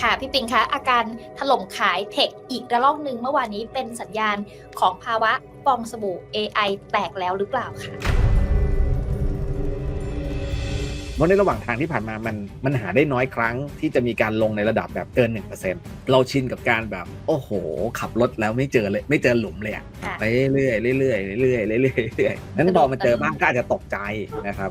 ค่ะพี่ปิงคะอาการถล่มขายเทคอีกระลอกหนึ่งเมื่อวานนี้เป็นสัญญาณของภาวะฟองสบู่ AI แตกแล้วหรือเปล่าคะเพราะในระหว่างทางที่ผ่านมามันมันหาได้น้อยครั้งที่จะมีการลงในระดับแบบเกิน 1%เราชินกับการแบบ โอ้โห ขับรถแล้วไม่เจอเลยไม่เจอหลุมเลยอะค่ะไปเรื่อยๆเรื่อยๆเรื่อยๆเรื่อยๆเรื่อยๆนั้นพอมาเจอบ้างก็อาจจะตกใจนะครับ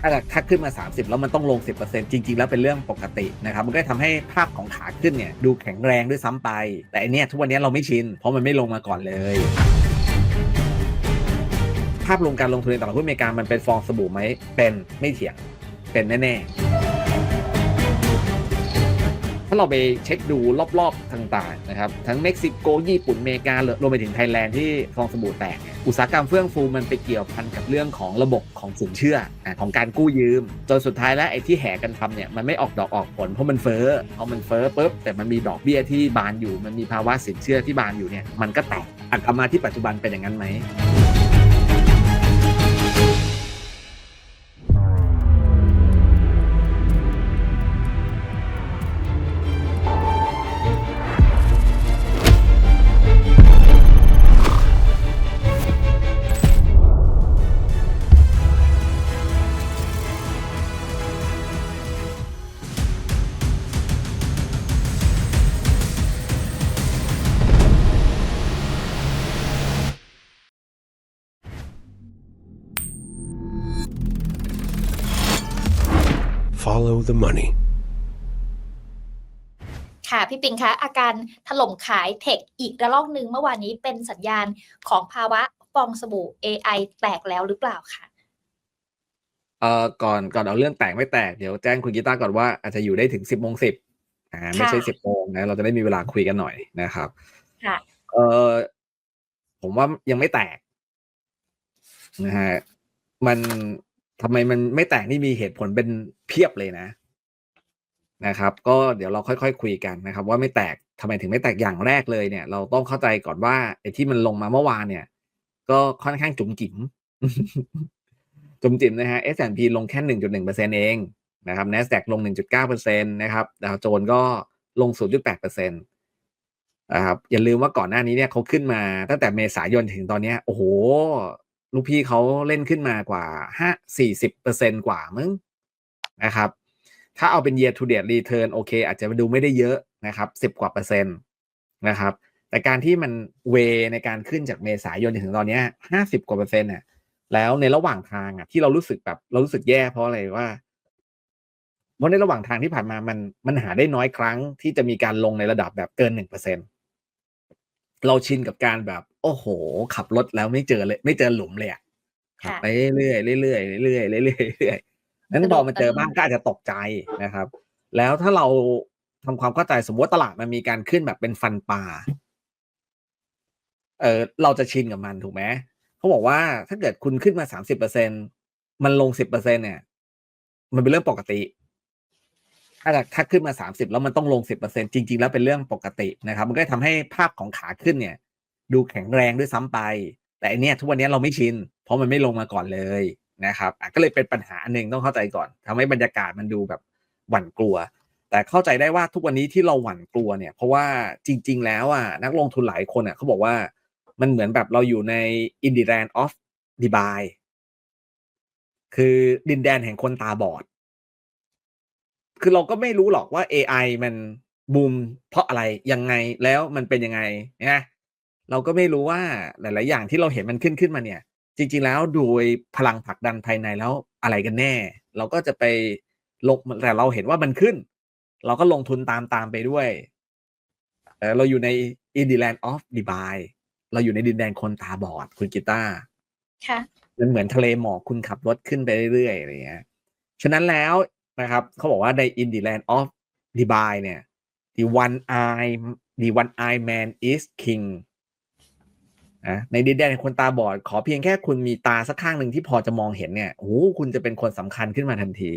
ถ้าถ้าขึ้นมา 30 แล้วมันต้องลง 10%จริง ๆ แล้วเป็นเรื่องปกตินะครับมันก็ทำให้ภาพของขาขึ้นเนี่ยดูแข็งแรงด้วยซ้ำไป แต่อันเนี้ยทุกวันนี้เราไม่ชิน เพราะมันไม่ลงมาก่อนเลยภาพรวมการลงทุนในตลาดหุ้นอเมริกามันเป็นฟองสบู่ไหมเป็นไม่เถียงเป็นแน่ๆ ถ้าเราไปเช็คดูรอบๆต่างๆนะครับทั้งเม็กซิโกญี่ปุ่นอเมริการวมไปถึงไทยแลนด์ที่ฟองสบู่แตก อุตสาหกรรมเฟื่องฟูมันไปเกี่ยวพันกับเรื่องของระบบของสินเชื่อของการกู้ยืม จนสุดท้ายแล้วไอ้ที่แห่กันทำเนี่ยมันไม่ออกดอกออกผลเพราะมันเฟ้อพอมันเฟ้อปุ๊บแต่มันมีดอกเบี้ยที่บานอยู่ มันมีภาวะสินเชื่อที่บานอยู่เนี่ยมันก็แตกอันกลับมาที่ปัจจุบันเป็นอย่างนั้นไหม the money. ค่ะพี่ปิงคะอาการถล่มขายเทคอีกระลอกหนึ่งเมื่อวานนี้เป็นสัญญาณของภาวะฟองสบู่ AI แตกแล้วหรือเปล่าคะเอ่อก่อนก่อนเอาเรื่องแตกไม่แตกเดี๋ยวแจ้งคุณกีตาร์ก่อนว่าอาจจะอยู่ได้ถึงสิบโมงสิบอ่าไม่ใช่สิบโมงนะเราจะได้มีเวลาคุยกันหน่อยนะครับค่ะเออผมว่ายังไม่แตกนะฮะมันทำไมมันไม่แตกนี่มีเหตุผลเป็นเพียบเลยนะ นะครับก็เดี๋ยวเราค่อยๆคุยกันนะครับ ว่าไม่แตกทำไมถึงไม่แตกอย่างแรกเลยเนี่ย เราต้องเข้าใจก่อนว่าไอ้ที่มันลงมาเมื่อวานเนี่ย ก็ค่อนข้างจุ๋มจิ๋มจุ๋มจิ๋มนะฮะ S&P ลงแค่1.1%เองนะครับ NASDAQ ลง 1.9%นะครับดาวโจนส์ก็ลง 0.8%นะครับอย่าลืมว่าก่อนหน้านี้เนี่ยเขาขึ้นมาตั้งแต่เมษายนถึงตอนเนี้ยโอ้โห ลูกพี่เขาเล่นขึ้นมากว่าห้าสี่สิบเปอร์เซ็นกว่ามึงนะครับ ถ้าเอาเป็น year to date return โอเค อาจจะดูไม่ได้เยอะนะครับสิบกว่าเปอร์เซ็นต์นะครับ แต่การที่มันเวในการขึ้นจากเมษายนถึงตอนเนี้ห้าสิบกว่าเปอร์เซ็นต์เนี่ยแล้วในระหว่างทางอะที่เรารู้สึกแบบเรารู้สึกแย่เพราะอะไรว่าเพราะในระหว่างทางที่ผ่านมามันมันหาได้น้อยครั้งที่จะมีการลงในระดับแบบเกินหนึ่งเปอร์เซ็นเราชินกับการแบบ โอ้โห ขับรถแล้วไม่เจอเลย ไม่เจอหลุมเลยอะขับค่ะไปเรื่อยๆเรื่อยๆเรื่อยๆเรื่อยๆเรื่อยๆ นั้นพอมาเจอบ้างก็อาจจะตกใจนะครับ แล้วถ้าเราทำความเข้าใจสมมติตลาดมันมีการขึ้นแบบเป็นฟันปลาเออเราจะชินกับมันถูกไหมเขาบอกว่าถ้าเกิดคุณขึ้นมาสามสิบเปอร์เซ็นมันลงสิบเปอร์เซ็นเนี่ย มันเป็นเรื่องปกติ ถ้าถ้าขึ้นมาสามสิบแล้วมันต้องลงสิบเปอร์เซ็นจริง ๆ แล้วเป็นเรื่องปกตินะครับ มันก็ทำให้ภาพของขาขึ้นเนี่ย ดูแข็งแรงด้วยซ้ำไป แต่อันเนี้ยทุกวันนี้เราไม่ชิน เพราะมันไม่ลงมาก่อนเลย นะครับก็เลยเป็นปัญหาอันหนึ่งต้องเข้าใจก่อนทำให้บรรยากาศมันดูแบบหวั่นกลัว แต่เข้าใจได้ว่าทุกวันนี้ที่เราหวั่นกลัวเนี่ย เพราะว่าจริง ๆ แล้วอะนักลงทุนหลายคนอะเขาบอกว่ามันเหมือนแบบเราอยู่ในอินดีแลนด์ออฟดีบายคือดินแดนแห่งคนตาบอด คือเราก็ไม่รู้หรอกว่า AI มันบูมเพราะอะไรยังไงแล้วมันเป็นยังไงนะเราก็ไม่รู้ว่าหลาย ๆ อย่างที่เราเห็นมันขึ้นขึ้นมาเนี่ย จริง ๆ แล้วโดยพลังผลักดันภายในแล้วอะไรกันแน่ เราก็จะไปลงแต่เราเห็นว่ามันขึ้น เราก็ลงทุนตามตามไปด้วยเออเราอยู่ในอินดีแลนด์ออฟดีบายเราอยู่ในดินแดนคนตาบอดคุณกีตาร์ค่ะมันเหมือนทะเลหมอกคุณขับรถขึ้นไปเรื่อยๆอะไรเงี้ยฉะนั้นแล้วนะครับเขาบอกว่าใน In the Land of d e b i เนี่ย the one eye the one eye man is king นะในดินแดนคนตาบอด ขอเพียงแค่คุณมีตาสักข้างหนึ่งที่พอจะมองเห็นเนี่ยโอ้หคุณจะเป็นคนสำคัญขึ้นมาทันที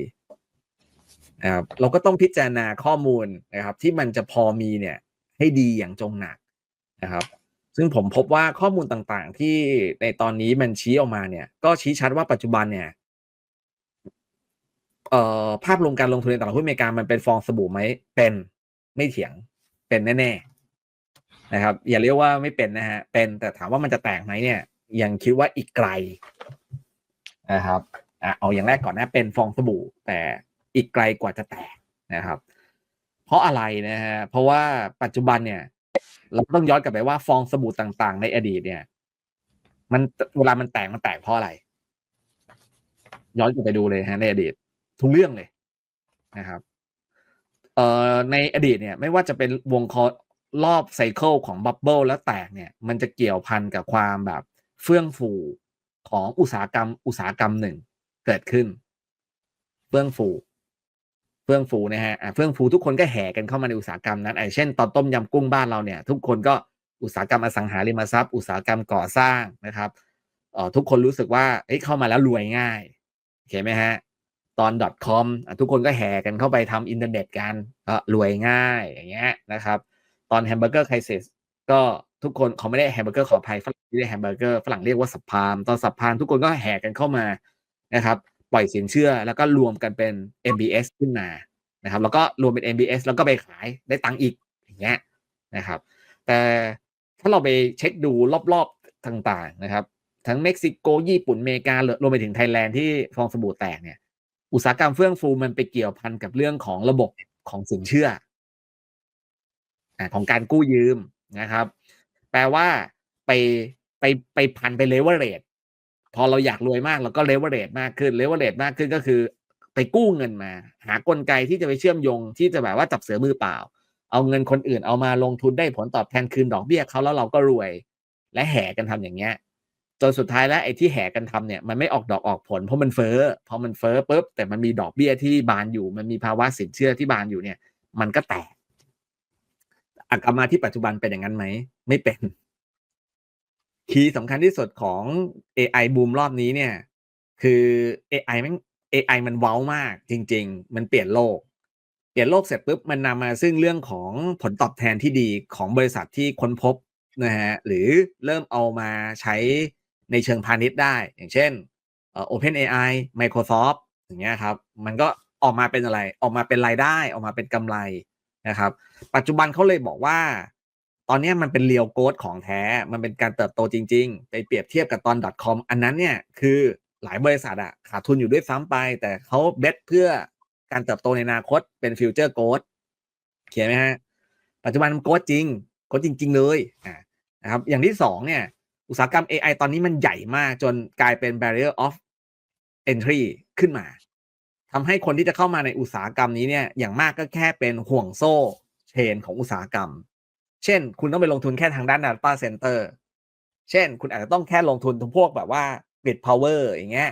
นะครับเราก็ต้องพิจารณาข้อมูลนะครับ ที่มันจะพอมีเนี่ย ให้ดีอย่างจงหนักนะครับ ซึ่งผมพบว่าข้อมูลต่างๆ ที่ในตอนนี้มันชี้ออกมาเนี่ย ก็ชี้ชัดว่าปัจจุบันเนี่ยเอ่อภาพรวมการลงทุนในตลาดหุ้นอเมริกามันเป็นฟองสบู่ไหมเป็นไม่เถียงเป็นแน่ๆ นะครับ อย่าเรียกว่าไม่เป็นนะฮะเป็นแต่ถามว่ามันจะแตกไหมเนี่ย ยังคิดว่าอีกไกลนะครับอะเอาอย่างแรกก่อนนะเป็นฟองสบู่ แต่อีกไกลกว่าจะแตกนะครับ เพราะอะไรนะฮะเพราะว่าปัจจุบันเนี่ย เราต้องย้อนกลับไปว่าฟองสบู่ต่างๆ ในอดีตเนี่ย มันเวลามันแตกมันแตกเพราะอะไร ย้อนกลับไปดูเลยฮะในอดีต ทุกเรื่องเลยนะครับเอ่อในอดีตเนี่ย ไม่ว่าจะเป็นวงคอ รอบไซเคิลของบับเบิลแล้วแตกเนี่ย มันจะเกี่ยวพันกับความแบบเฟื่องฟูของอุตสาหกรรม อุตสาหกรรมหนึ่งเกิดขึ้น เฟื่องฟู เฟื่องฟูนะฮะเฟื่องฟูทุกคนก็แห่กันเข้ามาในอุตสาหกรรมนั้นไอ้เช่นตอนต้มยำกุ้งบ้านเราเนี่ย ทุกคนก็อุตสาหกรรมอสังหาริมทรัพย์อุตสาหกรรมก่อสร้างนะครับเอ่อทุกคนรู้สึกว่าเอ้ยเข้ามาแล้วรวยง่ายโอเคไหมฮะตอน .com อทุกคนก็แห่กันเข้าไปทำอินเทอร์เน็ตกันก็รวยง่ายอย่างเงี้ยนะครับ ตอนแฮมเบอร์เกอร์ไครซิสก็ทุกคนเขาไม่ได้แฮมเบอร์เกอร์ขออภัยฝรั่งไม่ได้แฮมเบอร์เกอร์ฝรั่งเรียกว่าสับพามตอนสับพามทุกคนก็แห่กันเข้ามานะครับ ปล่อยสินเชื่อแล้วก็รวมกันเป็น MBS ขึ้นมานะครับ แล้วก็รวมเป็น MBS แล้วก็ไปขายได้ตังค์อีกอย่างเงี้ยนะครับ แต่ถ้าเราไปเช็คดูรอบๆต่างๆนะครับ ทั้งเม็กซิโกญี่ปุ่นอเมริการวมไปถึงไทยแลนด์ที่ฟองสบู่แตกเนี่ย อุตสาหกรรมเฟื่องฟูมันไปเกี่ยวพันกับเรื่องของระบบของสินเชื่อ ของการกู้ยืมนะครับ แปลว่าไปไปไปพันไปเลเวอเรจพอเราอยากรวยมากเราก็เลเวอเรจมากขึ้นเลเวอเรจมากขึ้นก็คือ ไปกู้เงินมา หากลไกที่จะไปเชื่อมโยงที่จะแบบว่าจับเสือมือเปล่า เอาเงินคนอื่นเอามาลงทุนได้ผลตอบแทนคืนดอกเบี้ยเขาแล้วเราก็รวย และแห่กันทำอย่างเงี้ยจนสุดท้ายแล้วไอ้ที่แห่กันทำเนี่ยมันไม่ออกดอกออกผลเพราะมันเฟ้อพอมันเฟ้อปุ๊บแต่มันมีดอกเบี้ยที่บานอยู่ มันมีภาวะสินเชื่อที่บานอยู่เนี่ย มันก็แตก กลับมาที่ปัจจุบันเป็นอย่างนั้นไหม ไม่เป็น คีย์สำคัญที่สุดของ AI บูมรอบนี้เนี่ย คือ AI แม่ง AI มันเว้ามาก จริง ๆ มันเปลี่ยนโลก เปลี่ยนโลกเสร็จปุ๊บมันนำมาซึ่งเรื่องของผลตอบแทนที่ดีของบริษัทที่ค้นพบนะฮะหรือเริ่มเอามาใช้ในเชิงพาณิชย์ได้ อย่างเช่น OpenAI Microsoft อย่างเงี้ยครับ มันก็ออกมาเป็นอะไร ออกมาเป็นรายได้ ออกมาเป็นกำไร นะครับ ปัจจุบันเขาเลยบอกว่า ตอนนี้มันเป็นเรียวโกดของแท้ มันเป็นการเติบโตจริง ๆ ไปเปรียบเทียบกับตอน .com อันนั้นเนี่ยคือหลายบริษัทอะขาดทุนอยู่ด้วยซ้ำไป แต่เขาเบสเพื่อการเติบโตในอนาคตเป็นฟิวเจอร์โกดเขียนไหมฮะ ปัจจุบันมันโกดจริงโกดจริง ๆ เลยอ่านะครับอย่างที่สองเนี่ย อุตสาหกรรม AI ตอนนี้มันใหญ่มากจนกลายเป็น barrier of entry ขึ้นมา ทำให้คนที่จะเข้ามาในอุตสาหกรรมนี้เนี่ยอย่างมากก็แค่เป็นห่วงโซ่เชนของอุตสาหกรรม เช่น คุณต้องไปลงทุนแค่ทางด้าน data center เช่น คุณอาจจะต้องแค่ลงทุนทุกพวกแบบว่า grid power อย่างเงี้ย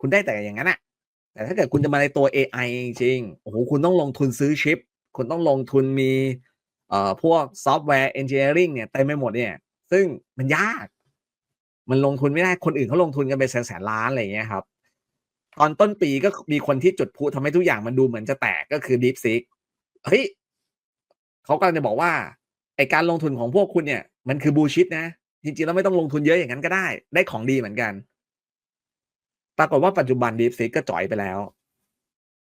คุณได้แต่อย่างนั้นอะแต่ถ้าเกิดคุณจะมาในตัว AI จริงๆโอ้โหคุณต้องลงทุนซื้อชิป คุณต้องลงทุนมีเอ่อพวกซอฟต์แวร์เอนจิเนียริงเนี่ยเต็มไปหมดเนี่ย ซึ่งมันยาก มันลงทุนไม่ได้คนอื่นเขาลงทุนกันเป็นแสนแสนล้านอะไรเงี้ยครับ ตอนต้นปีก็มีคนที่จุดพลุทำให้ทุกอย่างมันดูเหมือนจะแตกก็คือ DeepSeek เฮ้ยเขากำลังจะบอกว่าไอการลงทุนของพวกคุณเนี่ย มันคือบูชิดนะ จริงๆแล้วไม่ต้องลงทุนเยอะอย่างนั้นก็ได้ ได้ของดีเหมือนกัน ปรากฏว่าปัจจุบัน DeepSeek ก็จ่อยไปแล้ว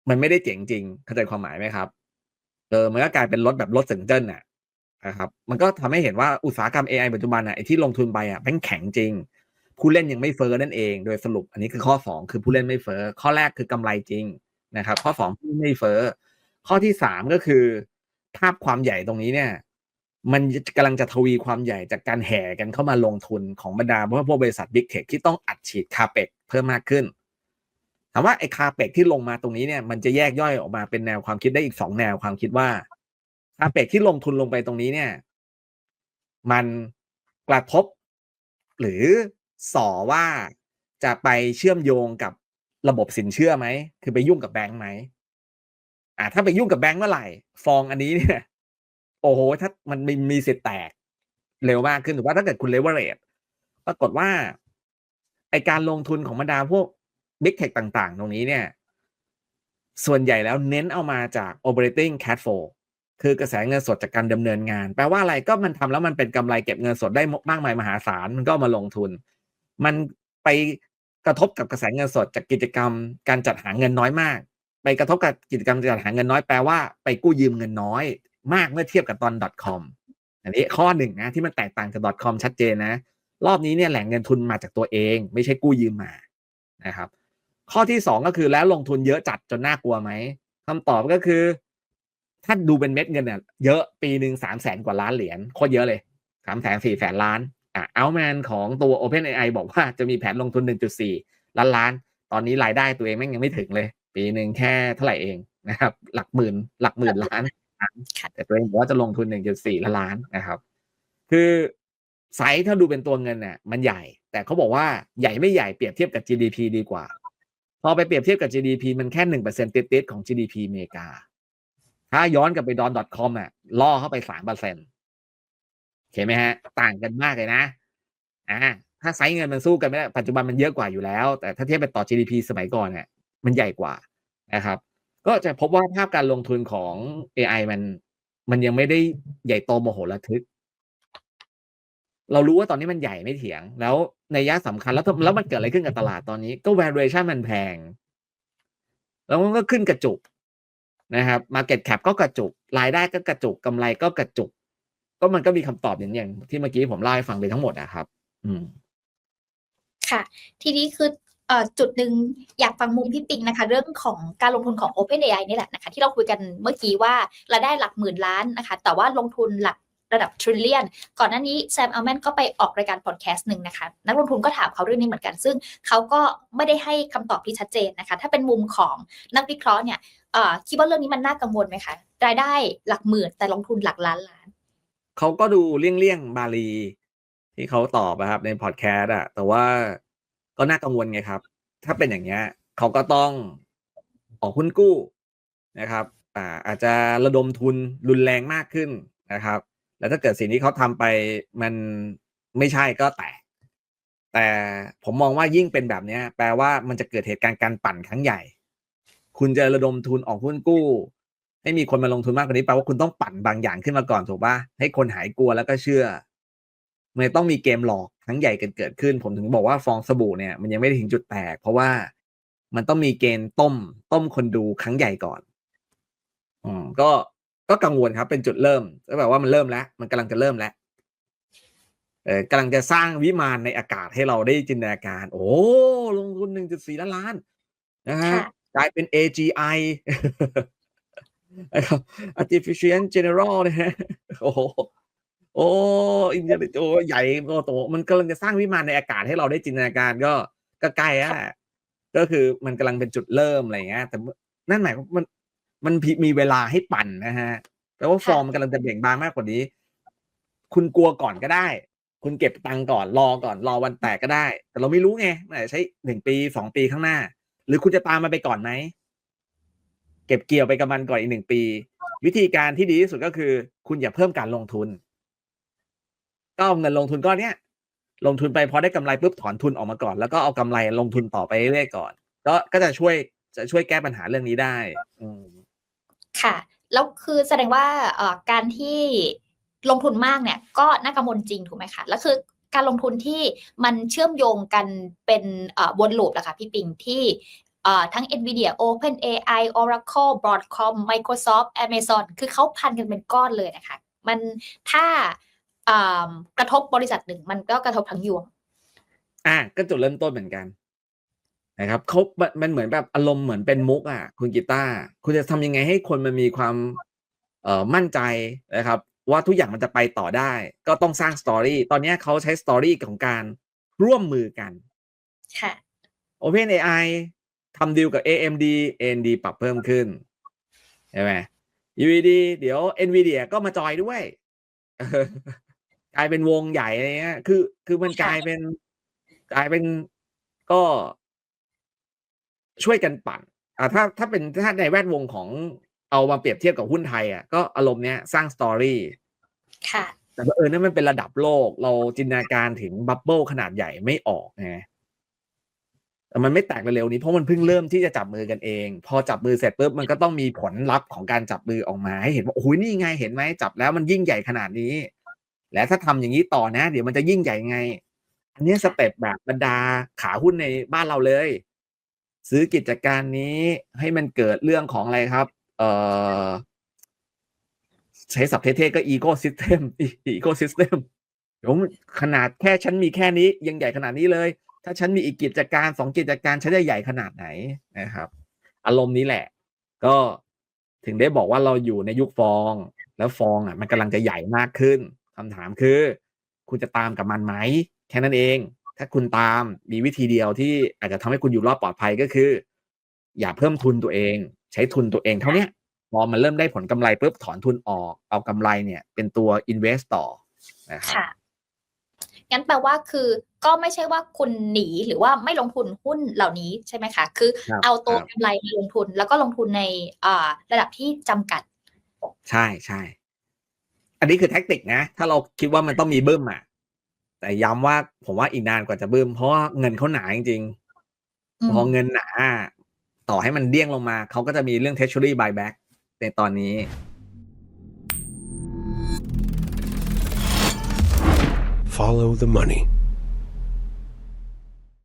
มันไม่ได้เจ๋งจริงเข้าใจความหมายไหมครับเออมันก็กลายเป็นรถแบบรถเซิงเจิ้นน่ะนะครับ มันก็ทำให้เห็นว่าอุตสาหกรรม AI ปัจจุบันอะไอที่ลงทุนไปอะแม่งแข็งจริง ผู้เล่นยังไม่เฟ้อนั่นเอง โดยสรุปอันนี้คือข้อสองคือผู้เล่นไม่เฟ้อข้อแรกคือกำไรจริงนะครับ ข้อสองผู้เล่นไม่เฟ้อข้อที่สามก็คือ ภาพความใหญ่ตรงนี้เนี่ย มันกำลังจะทวีความใหญ่จากการแห่กันเข้ามาลงทุนของบรรดาพวกบริษัทบิ๊กเทคที่ต้องอัดฉีดคาเปกเพิ่มมากขึ้นถามว่าไอ้คาเปกที่ลงมาตรงนี้เนี่ยมันจะแยกย่อยออกมาเป็นแนวความคิดได้อีกสองแนวความคิดว่าคาเปกที่ลงทุนลงไปตรงนี้เนี่ย มันกระทบ หรือ ส่อว่าจะไปเชื่อมโยงกับระบบสินเชื่อไหม คือไปยุ่งกับแบงค์ไหมอ่าถ้าไปยุ่งกับแบงค์เมื่อไหร่ ฟองอันนี้เนี่ย โอ้โห ถ้ามันมีมีสิทธิ์แตก เร็วมากขึ้นถือว่าถ้าเกิดคุณเลเวอเรจปรากฏว่า ไอการลงทุนของบรรดาพวกบิ๊กเทคต่าง ๆ ตรงนี้เนี่ย ส่วนใหญ่แล้วเน้นเอามาจาก operating cash flow คือกระแสเงินสดจากการดำเนินงาน แปลว่าอะไรก็มันทำแล้วมันเป็นกำไรเก็บเงินสดได้มากมายมหาศาลมันก็มาลงทุน มันไปกระทบกับกระแสเงินสดจากกิจกรรม การจัดหาเงินน้อยมาก ไปกระทบกับกิจกรรมจัดหาเงินน้อยแปลว่าไปกู้ยืมเงินน้อย มากเมื่อเทียบกับตอน .com อันนี้ข้อหนึ่งนะที่มันแตกต่างจาก .com ชัดเจนนะ รอบนี้เนี่ยแหล่งเงินทุนมาจากตัวเอง ไม่ใช่กู้ยืมมานะครับ ข้อที่สองก็คือแล้วลงทุนเยอะจัดจนน่ากลัวไหมคำตอบก็คือ ถ้าดูเป็นเม็ดเงินเนี่ยเยอะปีหนึ่งสามแสนกว่าล้านเหรียญโคตรเยอะเลยสามแสนสี่แสนล้าน อะเอาแมนของตัว OpenAI บอกว่าจะมีแผนลงทุน 1.4 ล้านล้าน ตอนนี้รายได้ตัวเองแม่งยังไม่ถึงเลย ปีหนึ่งแค่เท่าไหร่เองนะครับ หลักหมื่นหลักหมื่นล้านค่ะแต่ตัวเองบอกว่าจะลงทุน 1.4 ล้านล้านนะครับ คือไซส์ถ้าดูเป็นตัวเงินเนี่ยมันใหญ่ แต่เขาบอกว่าใหญ่ไม่ใหญ่เปรียบเทียบกับ GDP ดีกว่า พอไปเปรียบเทียบกับ GDP มันแค่หนึ่งเปอร์เซ็นต์ติดๆของ GDP อเมริกา ถ้าย้อนกลับไปดอน .com อะล่อเข้าไปสามเปอร์เซ็นต์ เห็นไหมฮะ ต่างกันมากเลยนะอ่าถ้าไซส์เงินมันสู้กันไม่ได้ปัจจุบันมันเยอะกว่าอยู่แล้ว แต่ถ้าเทียบไปต่อ GDP สมัยก่อนเนี่ยมันใหญ่กว่านะครับ ก็จะพบว่าภาพการลงทุนของ AI มันมันยังไม่ได้ใหญ่โตโมโหระทึก เรารู้ว่าตอนนี้มันใหญ่ไม่เถียง แล้วในยะสำคัญแล้วแล้วมันเกิดอะไรขึ้นกับตลาดตอนนี้ ก็ valuation มันแพง แล้วมันก็ขึ้นกระจุกนะครับ market cap ก็กระจุกรายได้ก็กระจุกกำไรก็กระจุก ก็มันก็มีคำตอบอย่างอย่างที่เมื่อกี้ผมเล่ฟังไปทั้งหมดนะครับ อืม ค่ะ ทีนี้คือจุดหนึ่งอยากฟังมุมพี่ปิงนะคะ เรื่องของการลงทุนของ OpenAI นี่แหละนะคะ ที่เราคุยกันเมื่อกี้ว่ารายได้หลักหมื่นล้านนะคะ แต่ว่าลงทุนหลักระดับ trillion ก่อนหน้านี้แซมอัลแมนก็ไปออกรายการพอดแคสต์หนึ่งนะคะ นักลงทุนก็ถามเขาเรื่องนี้เหมือนกัน ซึ่งเขาก็ไม่ได้ให้คำตอบที่ชัดเจนนะคะ ถ้าเป็นมุมของนักวิเคราะห์เนี่ยคิดว่าเรื่องนี้มันน่ากังวลไหมคะรายได้หลักหมื่นแต่ลงทุนหลักล้านล้าน เขาก็ดูเลี่ยงๆบาลี ที่เขาตอบนะครับในพอดแคสต์อะแต่ว่าก็น่ากังวลไงครับ ถ้าเป็นอย่างเงี้ยเขาก็ต้องออกหุ้นกู้นะครับอ่าอาจจะระดมทุนรุนแรงมากขึ้นนะครับ แล้วถ้าเกิดสิ่งที่เขาทำไปมันไม่ใช่ก็แตกแต่ผมมองว่ายิ่งเป็นแบบเนี้ยแปลว่ามันจะเกิดเหตุการณ์การปั่นครั้งใหญ่ คุณจะระดมทุนออกหุ้นกู้ ให้มีคนมาลงทุนมากกว่านี้แปลว่าคุณต้องปั่นบางอย่างขึ้นมาก่อนถูกปะให้คนหายกลัวแล้วก็เชื่อมันต้องมีเกมหลอกครั้งใหญ่กันเกิดขึ้น ผมถึงบอกว่าฟองสบู่เนี่ยมันยังไม่ได้ถึงจุดแตก เพราะว่ามันต้องมีเกณฑ์ต้ม ต้มคนดูครั้งใหญ่ก่อนอืมก็ก็กังวลครับเป็นจุดเริ่มก็แบบว่ามันเริ่มแล้ว มันกำลังจะเริ่มแล้วเออกำลังจะสร้างวิมานในอากาศให้เราได้จินตนาการ โอ้ลงทุนหนึ่งจุดสี่ล้านล้านนะฮะค่ะกลายเป็น AGI นะครับ artificial general นะฮะโอ้โหโอ้อินเดียโอ้ใหญ่โตโตมันกำลังจะสร้างวิมานในอากาศให้เราได้จินตนาการก็ก็ใกล้แล้วแหละก็คือมันกำลังเป็นจุดเริ่มอะไรอย่างเงี้ยแต่นั่นหมายความมันมันมีเวลาให้ปั่นนะฮะแปลว่าฟอร์มมันกำลังจะเบ่งบานมากกว่านี้ คุณกลัวก่อนก็ได้ คุณเก็บตังค์ก่อนรอก่อนรอวันแตกก็ได้ แต่เราไม่รู้ไงมันอาจจะใช้หนึ่งปีสองปีข้างหน้า หรือคุณจะตามมาไปก่อนไหม เก็บเกี่ยวไปกับมันก่อนอีกหนึ่งปี วิธีการที่ดีที่สุดก็คือ คุณอย่าเพิ่มการลงทุน ก็เอาเงินลงทุนก้อนเนี้ยลงทุนไปพอได้กำไรปุ๊บถอนทุนออกมาก่อน แล้วก็เอากำไรลงทุนต่อไปเรื่อยๆก่อน ก็ก็จะช่วยจะช่วยแก้ปัญหาเรื่องนี้ได้ อืค่ะ แล้วคือแสดงว่าเอ่อการที่ลงทุนมากเนี่ย ก็น่ากังวลจริงถูกไหมคะแล้วคือการลงทุนที่มันเชื่อมโยงกันเป็นวนลูปแหละค่ะพี่ปิงที่ ทั้ง NVIDIA OpenAI Oracle Broadcom Microsoft Amazon คือเขาพันกันเป็นก้อนเลยนะคะ มันถ้าอ่ากระทบบริษัทหนึ่งมันก็กระทบทั้งยวง อะก็จุดเริ่มต้นเหมือนกันนะครับเขามันมันเหมือนแบบอารมณ์เหมือนเป็นมุกอะ คุณกีตาร์คุณจะทำยังไงให้คนมันมีความเอ่อมั่นใจนะครับ ว่าทุกอย่างมันจะไปต่อได้ ก็ต้องสร้างสตอรี่ตอนนี้เขาใช้สตอรี่ของการร่วมมือกัน ค่ะ OpenAI ทำดีลกับ AMD AMD ปรับเพิ่มขึ้นใช่ไหม UVD เดี๋ยว NVIDIA ก็มาจอยด้วยเออกลายเป็นวงใหญ่อะไรเงี้ย คือ คือมันค่ะกลายเป็นกลายเป็นก็ช่วยกันปั่น อ่าถ้าถ้าเป็นถ้าในแวดวงของเอามาเปรียบเทียบกับหุ้นไทยอะก็อารมณ์เนี้ยสร้างสตอรี่ค่ะแต่เออนั่นมันเป็นระดับโลก เราจินตนาการถึงบับเบิลขนาดใหญ่ไม่ออกไง แต่มันไม่แตกเร็วๆนี้เพราะมันเพิ่งเริ่มที่จะจับมือกันเอง พอจับมือเสร็จปุ๊บมันก็ต้องมีผลลัพธ์ของการจับมือออกมาให้เห็นว่าโอ้ยนี่ไงเห็นไหมจับแล้วมันยิ่งใหญ่ขนาดนี้ และถ้าทำอย่างนี้ต่อนะ เดี๋ยวมันจะยิ่งใหญ่ไง อันนี้สเต็ปแบบบรรดาขาหุ้นในบ้านเราเลย ซื้อกิจการนี้ให้มันเกิดเรื่องของอะไรครับ เอ่อใช้สับเท่ๆก็อีโ s ซิสเต็มอีโ s ซิสเต็มผมขนาดแค่ฉันมีแค่นี้ยังใหญ่ขนาดนี้เลย ถ้าฉันมีอีกกิจการสองกิจการฉันจะใหญ่ขนาดไหนนะครับ อารมณ์นี้แหละ ก็ถึงได้บอกว่าเราอยู่ในยุคฟอง แล้วฟองอะ มันกำลังจะใหญ่มากขึ้นคำถามคือ คุณจะตามกับมันไหมแค่นั้นเอง ถ้าคุณตามมีวิธีเดียวที่อาจจะทำให้คุณอยู่รอดปลอดภัยก็คือ อย่าเพิ่มทุนตัวเอง ใช้ทุนตัวเองเท่านี้พอมันเริ่มได้ผลกำไรปุ๊บถอนทุนออก เอากำไรเนี่ย เป็นตัว invest ต่อนะครับ งั้นแปลว่าคือก็ไม่ใช่ว่าคุณหนีหรือว่าไม่ลงทุนหุ้นเหล่านี้ใช่ไหมคะคือครับเอาตัวครับกำไรมาลงทุน แล้วก็ลงทุนในอ่าระดับที่จำกัด ใช่ใช่อันนี้คือแท็กติกนะ ถ้าเราคิดว่ามันต้องมีบึ้มอะแต่ย้ำว่าผมว่าอีกนานกว่าจะบึ้มเพราะว่าเงินเขาหนาจริงอืมๆพอเงินหนาต่อให้มันเดี้ยงลงมา เขาก็จะมีเรื่อง treasury buyback ในตอนนี้ Follow the money.